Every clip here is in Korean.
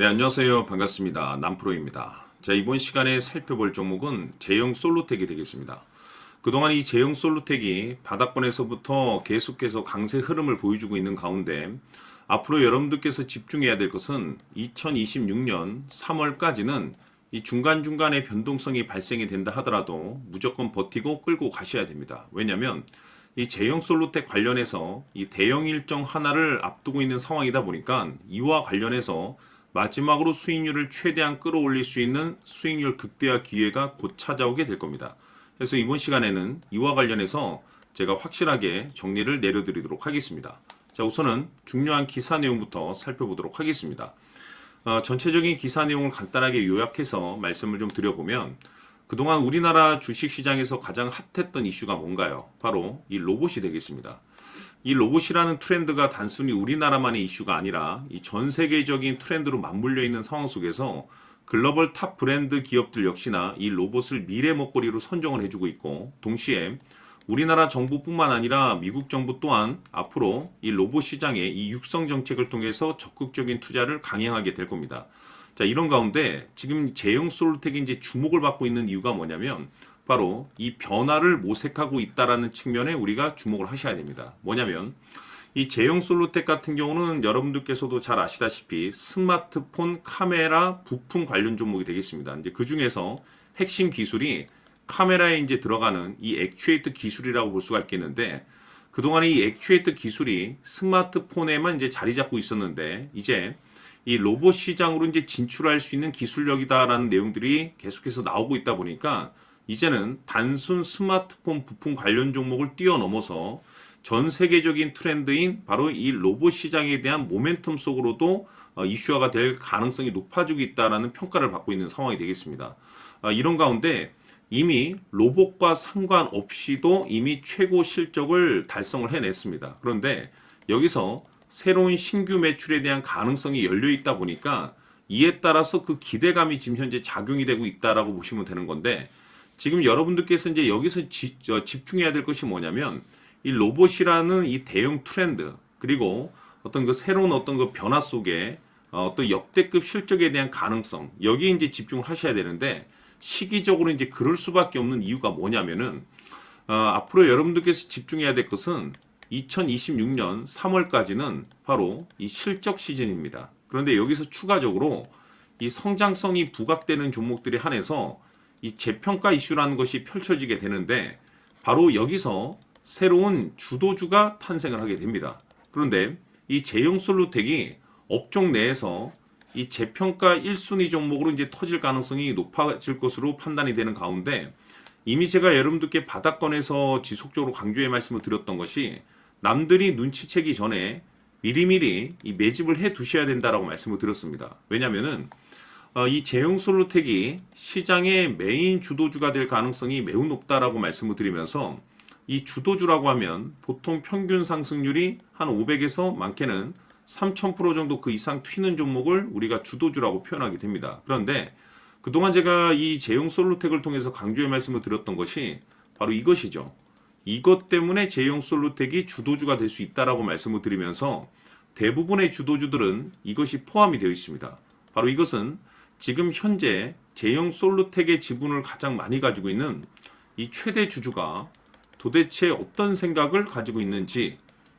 네, 안녕하세요. 반갑습니다. 남프로입니다. 자, 이번 시간에 살펴볼 종목은 제형 솔루텍이 되겠습니다. 그동안 이 제형 솔루텍이 바닥권에서부터 계속해서 강세 흐름을 보여주고 있는 가운데 앞으로 여러분들께서 집중해야 될 것은 2026년 3월까지는 이 중간중간에 변동성이 발생이 된다 하더라도 무조건 버티고 끌고 가셔야 됩니다. 왜냐하면 이 제형 솔루텍 관련해서 이 대형 일정 하나를 앞두고 있는 상황이다 보니까 이와 관련해서 마지막으로 수익률을 최대한 끌어올릴 수 있는 수익률 극대화 기회가 곧 찾아오게 될 겁니다. 그래서 이번 시간에는 이와 관련해서 제가 확실하게 정리를 내려드리도록 하겠습니다. 자, 우선은 중요한 기사 내용부터 살펴보도록 하겠습니다. 어, 전체적인 기사 내용을 간단하게 요약해서 말씀을 좀 드려보면 그동안 우리나라 주식시장에서 가장 핫했던 이슈가 뭔가요? 바로 이 로봇이 되겠습니다. 이 로봇이라는 트렌드가 단순히 우리나라만의 이슈가 아니라 이 전 세계적인 트렌드로 맞물려 있는 상황 속에서 글로벌 탑 브랜드 기업들 역시나 이 로봇을 미래 먹거리로 선정을 해주고 있고 동시에 우리나라 정부뿐만 아니라 미국 정부 또한 앞으로 이 로봇 시장에 이 육성 정책을 통해서 적극적인 투자를 강행하게 될 겁니다. 자, 이런 가운데 지금 제형 솔루텍이 이제 주목을 받고 있는 이유가 뭐냐면 바로 이 변화를 모색하고 있다라는 측면에 우리가 주목을 하셔야 됩니다. 뭐냐면 이 제형 솔루텍 같은 경우는 여러분들께서도 잘 아시다시피 스마트폰 카메라 부품 관련 종목이 되겠습니다. 이제 그 중에서 핵심 기술이 카메라에 이제 들어가는 이 액추에이터 기술이라고 볼 수가 있겠는데 그동안에 이 액추에이터 기술이 스마트폰에만 이제 자리 잡고 있었는데 이제 이 로봇 시장으로 이제 진출할 수 있는 기술력이다라는 내용들이 계속해서 나오고 있다 보니까 이제는 단순 스마트폰 부품 관련 종목을 뛰어넘어서 전 세계적인 트렌드인 바로 이 로봇 시장에 대한 모멘텀 속으로도 어, 이슈화가 될 가능성이 높아지고 있다라는 평가를 받고 있는 상황이 되겠습니다. 아, 이런 가운데 이미 로봇과 상관없이도 이미 최고 실적을 달성을 해냈습니다. 그런데 여기서 새로운 신규 매출에 대한 가능성이 열려 있다 보니까 이에 따라서 그 기대감이 지금 현재 작용이 되고 있다라고 보시면 되는 건데 지금 여러분들께서 이제 여기서 지, 저, 집중해야 될 것이 뭐냐면 이 로봇이라는 이 대형 트렌드 그리고 어떤 그 새로운 어떤 그 변화 속에 어, 어떤 역대급 실적에 대한 가능성 여기에 이제 집중을 하셔야 되는데 시기적으로 이제 그럴 수밖에 없는 이유가 뭐냐면은 어, 앞으로 여러분들께서 집중해야 될 것은 2026년 3월까지는 바로 이 실적 시즌입니다. 그런데 여기서 추가적으로 이 성장성이 부각되는 종목들에 한해서 이 재평가 이슈라는 것이 펼쳐지게 되는데 바로 여기서 새로운 주도주가 탄생을 하게 됩니다. 그런데 이 제형 솔루텍이 업종 내에서 이 재평가 1순위 종목으로 이제 터질 가능성이 높아질 것으로 판단이 되는 가운데 이미 제가 여러분들께 바닥권에서 지속적으로 강조의 말씀을 드렸던 것이 남들이 눈치채기 전에 미리미리 이 매집을 해 두셔야 된다라고 말씀을 드렸습니다. 왜냐면은 어, 이 제형 솔루텍이 시장의 메인 주도주가 될 가능성이 매우 높다라고 말씀을 드리면서 이 주도주라고 하면 보통 평균 상승률이 한 500에서 많게는 3000% 정도 그 이상 튀는 종목을 우리가 주도주라고 표현하게 됩니다. 그런데 그동안 제가 이 제형 솔루텍을 통해서 강조의 말씀을 드렸던 것이 바로 이것이죠. 이것 때문에 제형 솔루텍이 주도주가 될 수 있다라고 말씀을 드리면서 대부분의 주도주들은 이것이 포함이 되어 있습니다. 바로 이것은 지금 현재 제형 솔루텍의 지분을 가장 많이 가지고 있는 이 최대 주주가 도대체 어떤 생각을 가지고 있는지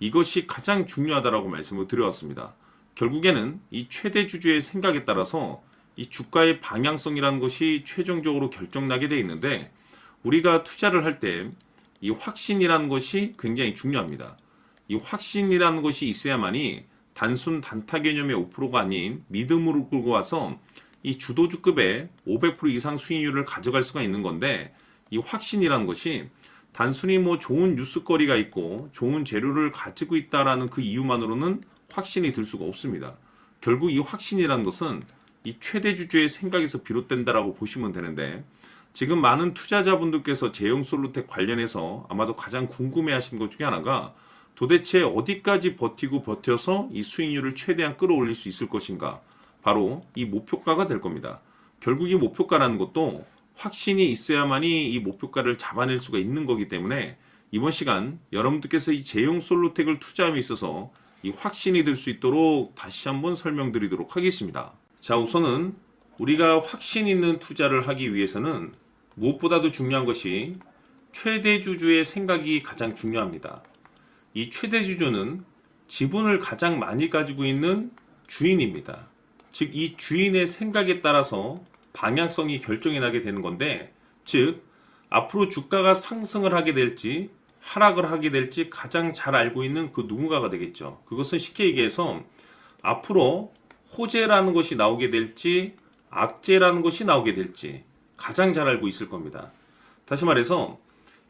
이것이 가장 중요하다라고 말씀을 드려왔습니다. 결국에는 이 최대 주주의 생각에 따라서 이 주가의 방향성이라는 것이 최종적으로 결정나게 돼 있는데 우리가 투자를 할 때 이 확신이라는 것이 굉장히 중요합니다. 이 확신이라는 것이 있어야만이 단순 단타 개념의 5%가 아닌 믿음으로 끌고 와서 이 주도주급의 500% 이상 수익률을 가져갈 수가 있는 건데 이 확신이라는 것이 단순히 뭐 좋은 뉴스거리가 있고 좋은 재료를 가지고 있다라는 그 이유만으로는 확신이 들 수가 없습니다. 결국 이 확신이라는 것은 이 최대 주주의 생각에서 비롯된다라고 보시면 되는데 지금 많은 투자자분들께서 제형 솔루텍 관련해서 아마도 가장 궁금해하시는 것 중에 하나가 도대체 어디까지 버티고 버텨서 이 수익률을 최대한 끌어올릴 수 있을 것인가? 바로 이 목표가가 될 겁니다. 결국 이 목표가라는 것도 확신이 있어야만이 이 목표가를 잡아낼 수가 있는 거기 때문에 이번 시간 여러분들께서 이 제형 솔루텍을 투자함에 있어서 이 확신이 들수 있도록 다시 한번 설명드리도록 하겠습니다. 자, 우선은 우리가 확신 있는 투자를 하기 위해서는 무엇보다도 중요한 것이 최대주주의 생각이 가장 중요합니다. 이 최대주주는 지분을 가장 많이 가지고 있는 주인입니다. 즉, 이 주인의 생각에 따라서 방향성이 결정이 나게 되는 건데, 즉, 앞으로 주가가 상승을 하게 될지 하락을 하게 될지 가장 잘 알고 있는 그 누군가가 되겠죠. 그것은 쉽게 얘기해서 앞으로 호재라는 것이 나오게 될지 악재라는 것이 나오게 될지 가장 잘 알고 있을 겁니다. 다시 말해서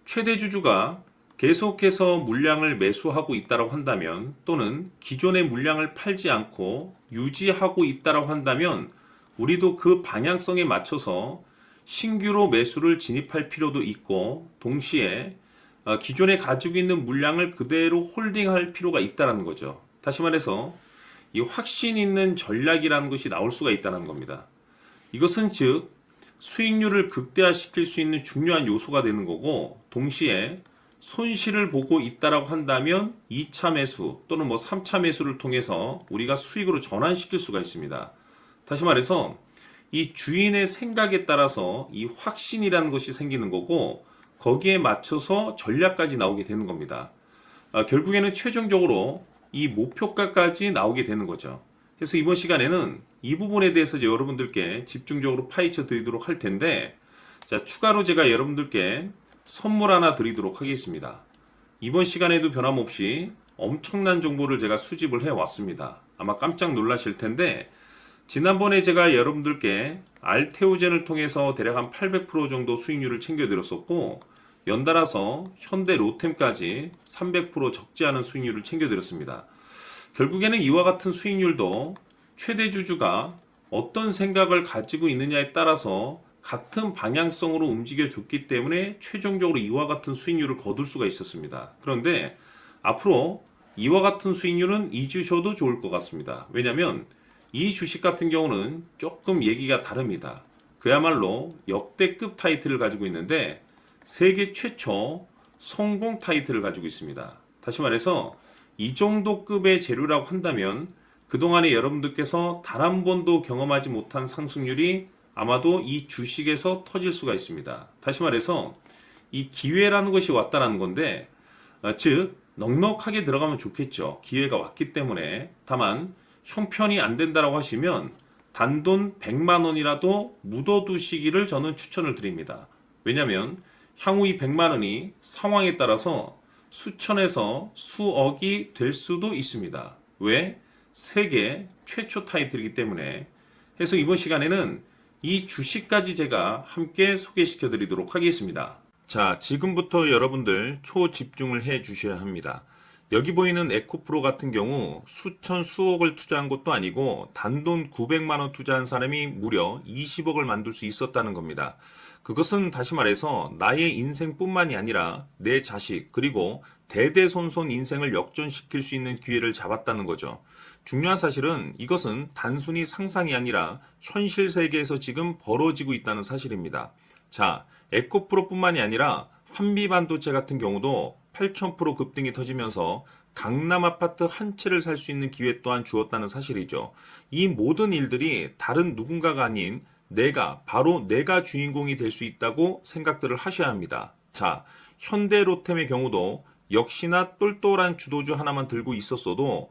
최대 주주가 계속해서 물량을 매수하고 있다고 한다면 또는 기존의 물량을 팔지 않고 유지하고 있다고 한다면 우리도 그 방향성에 맞춰서 신규로 매수를 진입할 필요도 있고 동시에 어, 기존에 가지고 있는 물량을 그대로 홀딩할 필요가 있다는 거죠. 다시 말해서 이 확신 있는 전략이라는 것이 나올 수가 있다는 겁니다. 이것은 즉 수익률을 극대화시킬 수 있는 중요한 요소가 되는 거고 동시에 손실을 보고 있다라고 한다면 2차 매수 또는 뭐 3차 매수를 통해서 우리가 수익으로 전환시킬 수가 있습니다. 다시 말해서 이 주인의 생각에 따라서 이 확신이라는 것이 생기는 거고 거기에 맞춰서 전략까지 나오게 되는 겁니다. 아, 결국에는 최종적으로 이 목표가까지 나오게 되는 거죠. 그래서 이번 시간에는 이 부분에 대해서 여러분들께 집중적으로 파헤쳐 드리도록 할 텐데, 자, 추가로 제가 여러분들께 선물 하나 드리도록 하겠습니다. 이번 시간에도 변함없이 엄청난 정보를 제가 수집을 해 왔습니다. 아마 깜짝 놀라실 텐데, 지난번에 제가 여러분들께 알테오젠을 통해서 대략 한 800% 정도 수익률을 챙겨드렸었고 연달아서 현대 로템까지 300% 적지 않은 수익률을 챙겨드렸습니다. 결국에는 이와 같은 수익률도 최대 주주가 어떤 생각을 가지고 있느냐에 따라서 같은 방향성으로 움직여 줬기 때문에 최종적으로 이와 같은 수익률을 거둘 수가 있었습니다. 그런데 앞으로 이와 같은 수익률은 잊으셔도 좋을 것 같습니다. 왜냐하면 이 주식 같은 경우는 조금 얘기가 다릅니다. 그야말로 역대급 타이틀을 가지고 있는데 세계 최초 성공 타이틀을 가지고 있습니다. 다시 말해서 이 정도 급의 재료라고 한다면 그동안에 여러분들께서 단 한 번도 경험하지 못한 상승률이 아마도 이 주식에서 터질 수가 있습니다. 다시 말해서 이 기회라는 것이 왔다는 건데, 어, 즉, 넉넉하게 들어가면 좋겠죠. 기회가 왔기 때문에. 다만, 형편이 안 된다라고 하시면 단돈 100만 원이라도 묻어두시기를 저는 추천을 드립니다. 왜냐하면 향후 이 100만 원이 상황에 따라서 수천에서 수억이 될 수도 있습니다. 왜? 세계 최초 타이틀이기 때문에. 해서 이번 시간에는 이 주식까지 제가 함께 소개시켜 드리도록 하겠습니다. 자, 지금부터 여러분들 초집중을 해 주셔야 합니다. 여기 보이는 에코프로 같은 경우 수천 수억을 투자한 것도 아니고 단돈 900만 원 투자한 사람이 무려 20억을 만들 수 있었다는 겁니다. 그것은 다시 말해서 나의 인생뿐만이 아니라 내 자식 그리고 대대손손 인생을 역전시킬 수 있는 기회를 잡았다는 거죠. 중요한 사실은 이것은 단순히 상상이 아니라 현실 세계에서 지금 벌어지고 있다는 사실입니다. 자, 에코프로뿐만이 아니라 한미반도체 같은 경우도 8,000% 급등이 터지면서 강남 아파트 한 채를 살 수 있는 기회 또한 주었다는 사실이죠. 이 모든 일들이 다른 누군가가 아닌 내가 바로 내가 주인공이 될 수 있다고 생각들을 하셔야 합니다. 자, 현대 로템의 경우도 역시나 똘똘한 주도주 하나만 들고 있었어도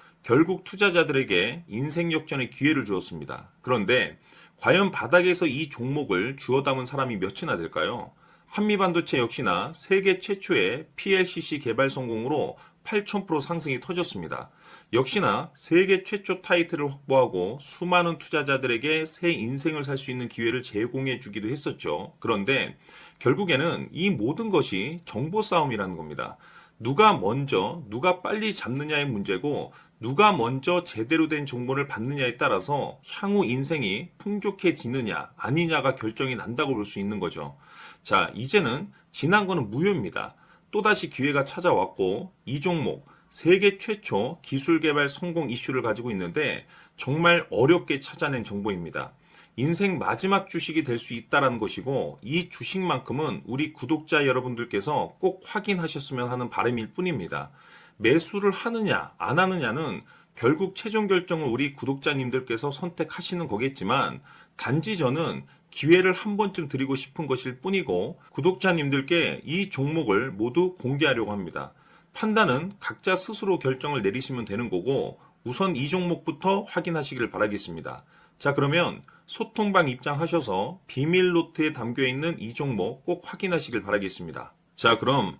결국 투자자들에게 인생 역전의 기회를 주었습니다. 그런데 과연 바닥에서 이 종목을 주워 담은 사람이 몇이나 될까요? 한미반도체 역시나 세계 최초의 PLCC 개발 성공으로 8,000% 상승이 터졌습니다. 역시나 세계 최초 타이틀을 확보하고 수많은 투자자들에게 새 인생을 살 수 있는 기회를 제공해 주기도 했었죠. 그런데 결국에는 이 모든 것이 정보 싸움이라는 겁니다. 누가 먼저, 누가 빨리 잡느냐의 문제고, 누가 먼저 제대로 된 정보를 받느냐에 따라서 향후 인생이 풍족해지느냐, 아니냐가 결정이 난다고 볼 수 있는 거죠. 자, 이제는 지난 거는 무효입니다. 또다시 기회가 찾아왔고, 이 종목, 세계 최초 기술 개발 성공 이슈를 가지고 있는데, 정말 어렵게 찾아낸 정보입니다. 인생 마지막 주식이 될 수 있다라는 것이고 이 주식만큼은 우리 구독자 여러분들께서 꼭 확인하셨으면 하는 바람일 뿐입니다. 매수를 하느냐 안 하느냐는 결국 최종 결정을 우리 구독자님들께서 선택하시는 거겠지만 단지 저는 기회를 한 번쯤 드리고 싶은 것일 뿐이고 구독자님들께 이 종목을 모두 공개하려고 합니다. 판단은 각자 스스로 결정을 내리시면 되는 거고 우선 이 종목부터 확인하시길 바라겠습니다. 자, 그러면 소통방 입장하셔서 비밀 노트에 담겨 있는 이 종목 꼭 확인하시길 바라겠습니다. 자, 그럼